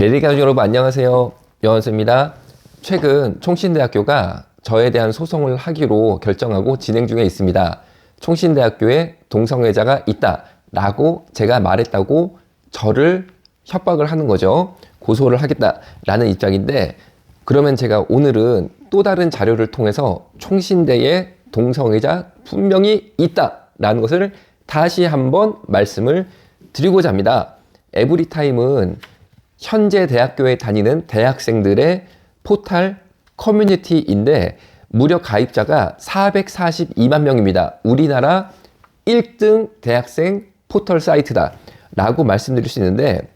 레디가족 여러분 안녕하세요. 여원수입니다. 최근 총신대학교가 저에 대한 소송을 하기로 결정하고 진행 중에 있습니다. 총신대학교에 동성애자가 있다 라고 제가 말했다고 저를 협박을 하는 거죠. 고소를 하겠다라는 입장인데 그러면 제가 오늘은 또 다른 자료를 통해서 총신대에 동성애자 분명히 있다라는 것을 다시 한번 말씀을 드리고자 합니다. 에브리타임은 현재 대학교에 다니는 대학생들의 포탈 커뮤니티인데 무려 가입자가 442만 명입니다. 우리나라 1등 대학생 포털 사이트다 라고 말씀드릴 수 있는데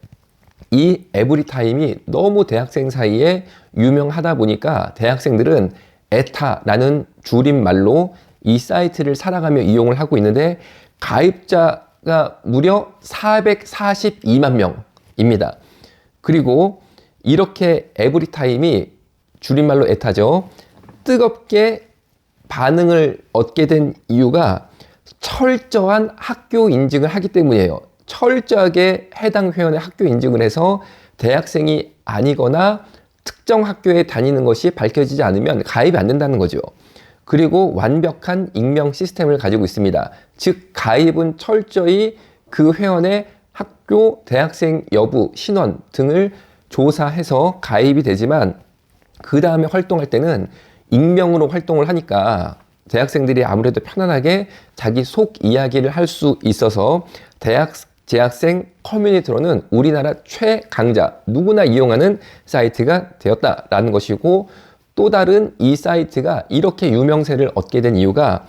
이 에브리타임이 너무 대학생 사이에 유명하다 보니까 대학생들은 에타라는 줄임말로 이 사이트를 살아가며 이용을 하고 있는데 가입자가 무려 442만 명입니다. 그리고 이렇게 에브리타임이 줄임말로 에타죠. 뜨겁게 반응을 얻게 된 이유가 철저한 학교 인증을 하기 때문이에요. 철저하게 해당 회원의 학교 인증을 해서 대학생이 아니거나 특정 학교에 다니는 것이 밝혀지지 않으면 가입이 안 된다는 거죠. 그리고 완벽한 익명 시스템을 가지고 있습니다. 즉, 가입은 철저히 그 회원의 학교, 대학생 여부, 신원 등을 조사해서 가입이 되지만 그 다음에 활동할 때는 익명으로 활동을 하니까 대학생들이 아무래도 편안하게 자기 속 이야기를 할 수 있어서 대학 재학생 커뮤니티로는 우리나라 최강자 누구나 이용하는 사이트가 되었다라는 것이고 또 다른 이 사이트가 이렇게 유명세를 얻게 된 이유가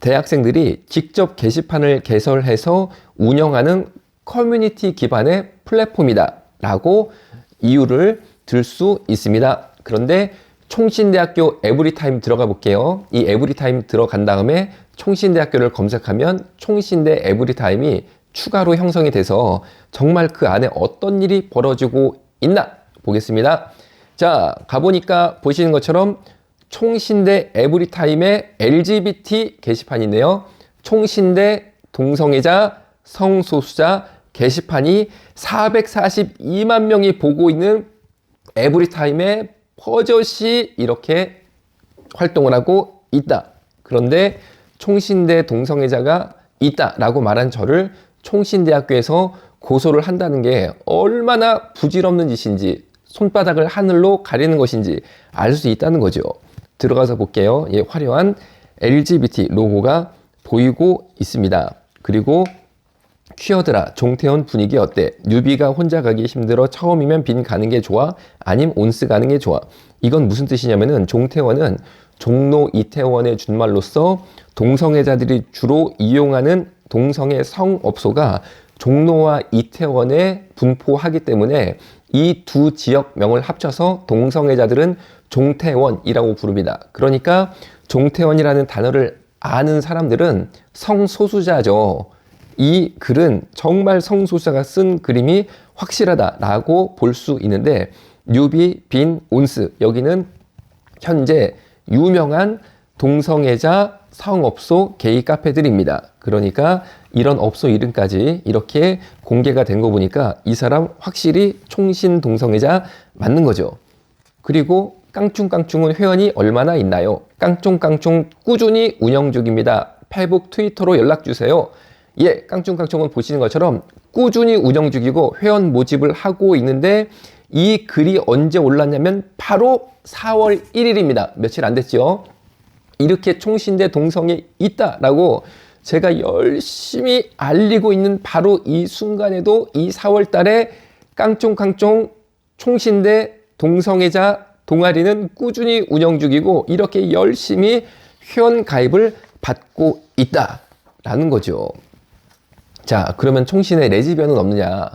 대학생들이 직접 게시판을 개설해서 운영하는 커뮤니티 기반의 플랫폼이다 라고 이유를 들 수 있습니다. 그런데 총신대학교 에브리타임 들어가 볼게요. 이 에브리타임 들어간 다음에 총신대학교를 검색하면 총신대 에브리타임이 추가로 형성이 돼서 정말 그 안에 어떤 일이 벌어지고 있나 보겠습니다. 자, 가보니까 보시는 것처럼 총신대 에브리타임의 LGBT 게시판이 있네요. 총신대 동성애자 성소수자 게시판이 442만 명이 보고 있는 에브리타임의 버젓이 이렇게 활동을 하고 있다. 그런데 총신대 동성애자가 있다라고 말한 저를 총신대학교에서 고소를 한다는 게 얼마나 부질없는 짓인지 손바닥을 하늘로 가리는 것인지 알 수 있다는 거죠. 들어가서 볼게요. 예, 화려한 LGBT 로고가 보이고 있습니다. 그리고 퀴어드라 종태원 분위기 어때? 뉴비가 혼자 가기 힘들어 처음이면 빈 가는 게 좋아? 아님 온스 가는 게 좋아? 이건 무슨 뜻이냐면은 종태원은 종로 이태원의 준말로서 동성애자들이 주로 이용하는 동성애 성업소가 종로와 이태원에 분포하기 때문에 이 두 지역명을 합쳐서 동성애자들은 종태원이라고 부릅니다. 그러니까 종태원이라는 단어를 아는 사람들은 성소수자죠. 이 글은 정말 성소수자가 쓴 그림이 확실하다라고 볼 수 있는데 뉴비, 빈, 온스 여기는 현재 유명한 동성애자 성업소 게이 카페들입니다. 그러니까 이런 업소 이름까지 이렇게 공개가 된 거 보니까 이 사람 확실히 총신 동성애자 맞는 거죠. 그리고 깡충깡충은 회원이 얼마나 있나요? 깡충깡충 꾸준히 운영 중입니다. 페북, 트위터로 연락 주세요. 예, 깡충깡충은 보시는 것처럼 꾸준히 운영 중이고 회원 모집을 하고 있는데 이 글이 언제 올랐냐면 바로 4월 1일입니다. 며칠 안 됐죠? 이렇게 총신대 동성애 있다라고 제가 열심히 알리고 있는 바로 이 순간에도 이 4월 달에 깡총깡총 총신대 동성애자 동아리는 꾸준히 운영 중이고 이렇게 열심히 회원 가입을 받고 있다라는 거죠. 자, 그러면 총신에 레즈비언은 없느냐?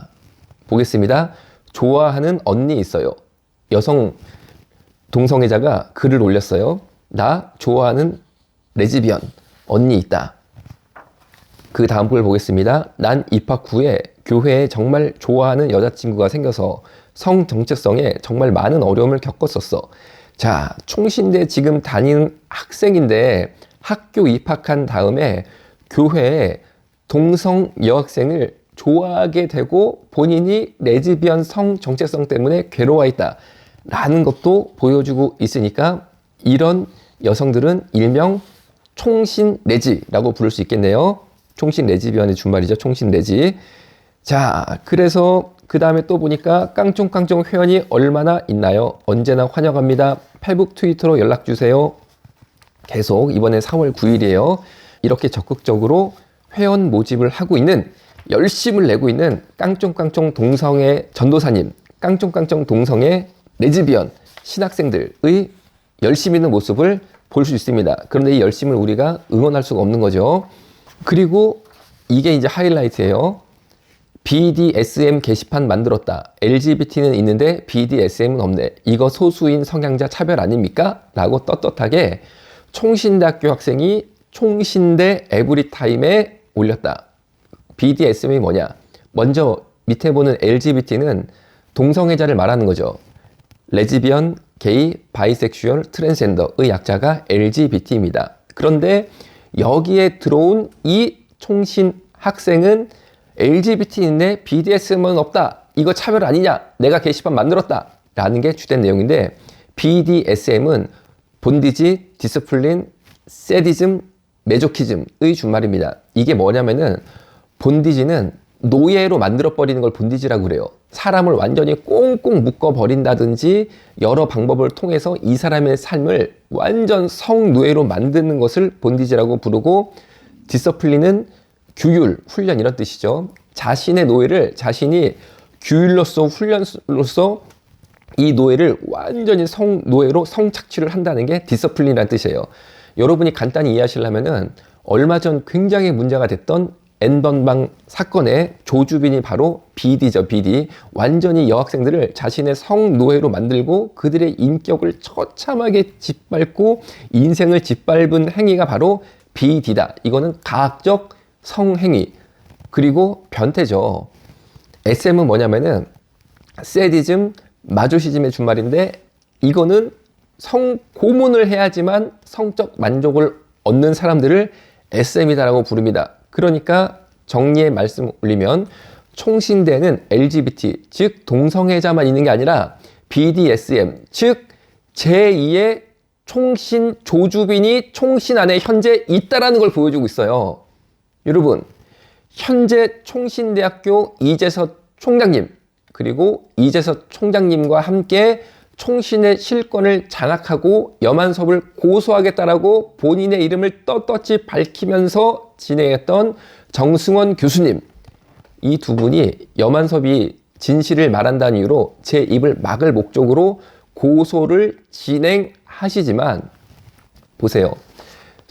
보겠습니다. 좋아하는 언니 있어요. 여성 동성애자가 글을 올렸어요. 나 좋아하는 레즈비언 언니 있다. 그 다음 글 보겠습니다. 난 입학 후에 교회에 정말 좋아하는 여자친구가 생겨서 성 정체성에 정말 많은 어려움을 겪었었어. 자, 총신대 지금 다니는 학생인데 학교 입학한 다음에 교회에 동성 여학생을 좋아하게 되고 본인이 레즈비언 성 정체성 때문에 괴로워 있다. 라는 것도 보여주고 있으니까 이런 여성들은 일명 총신 레지라고 부를 수 있겠네요. 총신 레즈비언의 준말이죠. 총신 레지. 자, 그래서 그 다음에 또 보니까 깡총깡총 회원이 얼마나 있나요? 언제나 환영합니다. 페북, 트위터로 연락 주세요. 계속 이번에 4월 9일이에요. 이렇게 적극적으로 회원 모집을 하고 있는 열심을 내고 있는 깡총깡총 동성의 전도사님, 깡총깡총 동성의 레즈비언 신학생들의 열심 있는 모습을 볼 수 있습니다. 그런데 이 열심을 우리가 응원할 수가 없는 거죠. 그리고 이게 이제 하이라이트예요. BDSM 게시판 만들었다. LGBT는 있는데 BDSM은 없네. 이거 소수인 성향자 차별 아닙니까? 라고 떳떳하게 총신대학교 학생이 총신대 에브리타임에 올렸다. BDSM이 뭐냐? 먼저 밑에 보는 LGBT는 동성애자를 말하는 거죠. 레즈비언, 게이, 바이섹슈얼, 트랜스젠더의 약자가 LGBT입니다. 그런데 여기에 들어온 이 총신 학생은 LGBT인데 BDSM은 없다. 이거 차별 아니냐? 내가 게시판 만들었다. 라는 게 주된 내용인데 BDSM은 본디지, 디스플린, 세디즘, 메조키즘의 준말입니다. 이게 뭐냐면은 본디지는 노예로 만들어버리는 걸 본디지라고 그래요. 사람을 완전히 꽁꽁 묶어버린다든지 여러 방법을 통해서 이 사람의 삶을 완전 성노예로 만드는 것을 본디지라고 부르고 디서플린은 규율, 훈련 이런 뜻이죠. 자신의 노예를 자신이 규율로서 훈련로서 이 노예를 완전히 성 노예로 성착취를 한다는 게 디서플린이라는 뜻이에요. 여러분이 간단히 이해하시려면은 얼마 전 굉장히 문제가 됐던 N번방 사건의 조주빈이 바로 BD죠, BD. 완전히 여학생들을 자신의 성노예로 만들고 그들의 인격을 처참하게 짓밟고 인생을 짓밟은 행위가 바로 BD다. 이거는 가학적 성행위. 그리고 변태죠. SM은 뭐냐면은 세디즘, 마조시즘의 준말인데 이거는 성 고문을 해야지만 성적 만족을 얻는 사람들을 SM이다라고 부릅니다. 그러니까 정리의 말씀 올리면 총신대는 LGBT 즉 동성애자만 있는 게 아니라 BDSM 즉 제2의 총신 조주빈이 총신 안에 현재 있다라는 걸 보여주고 있어요. 여러분 현재 총신대학교 이재석 총장님 그리고 이재석 총장님과 함께 총신의 실권을 장악하고 여만섭을 고소하겠다라고 본인의 이름을 떳떳이 밝히면서 진행했던 정승원 교수님 이 두 분이 여만섭이 진실을 말한다는 이유로 제 입을 막을 목적으로 고소를 진행하시지만 보세요.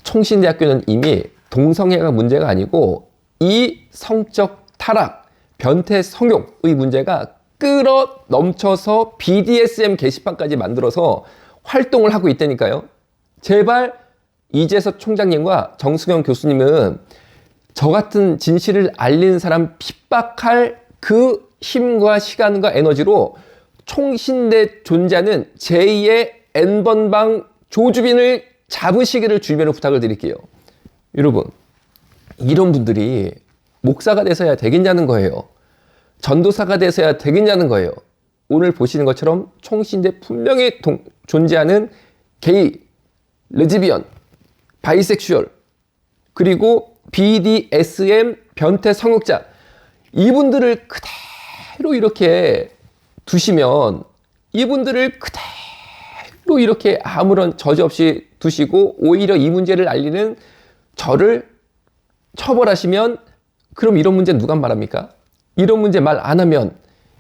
총신대학교는 이미 동성애가 문제가 아니고 이 성적 타락, 변태 성욕의 문제가 끌어 넘쳐서 BDSM 게시판까지 만들어서 활동을 하고 있다니까요. 제발 이재석 총장님과 정수경 교수님은 저 같은 진실을 알리는 사람 핍박할 그 힘과 시간과 에너지로 총신대 존재하는 제2의 N번방 조주빈을 잡으시기를 주변으로 부탁을 드릴게요. 여러분, 이런 분들이 목사가 돼서야 되겠냐는 거예요. 전도사가 돼서야 되겠냐는 거예요. 오늘 보시는 것처럼 총신대 분명히 동, 존재하는 게이, 레즈비언, 바이섹슈얼, 그리고 BDSM 변태 성욕자 이분들을 그대로 이렇게 두시면 이분들을 그대로 이렇게 아무런 저지 없이 두시고 오히려 이 문제를 알리는 저를 처벌하시면 그럼 이런 문제 누가 말합니까? 이런 문제 말 안 하면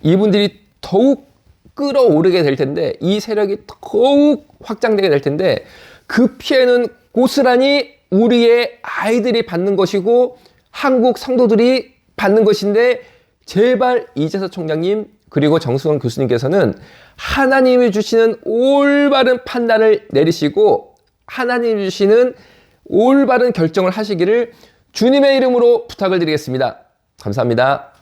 이분들이 더욱 끌어오르게 될 텐데 이 세력이 더욱 확장되게 될 텐데 그 피해는 고스란히 우리의 아이들이 받는 것이고 한국 성도들이 받는 것인데 제발 이재석 총장님 그리고 정수원 교수님께서는 하나님이 주시는 올바른 판단을 내리시고 하나님이 주시는 올바른 결정을 하시기를 주님의 이름으로 부탁을 드리겠습니다. 감사합니다.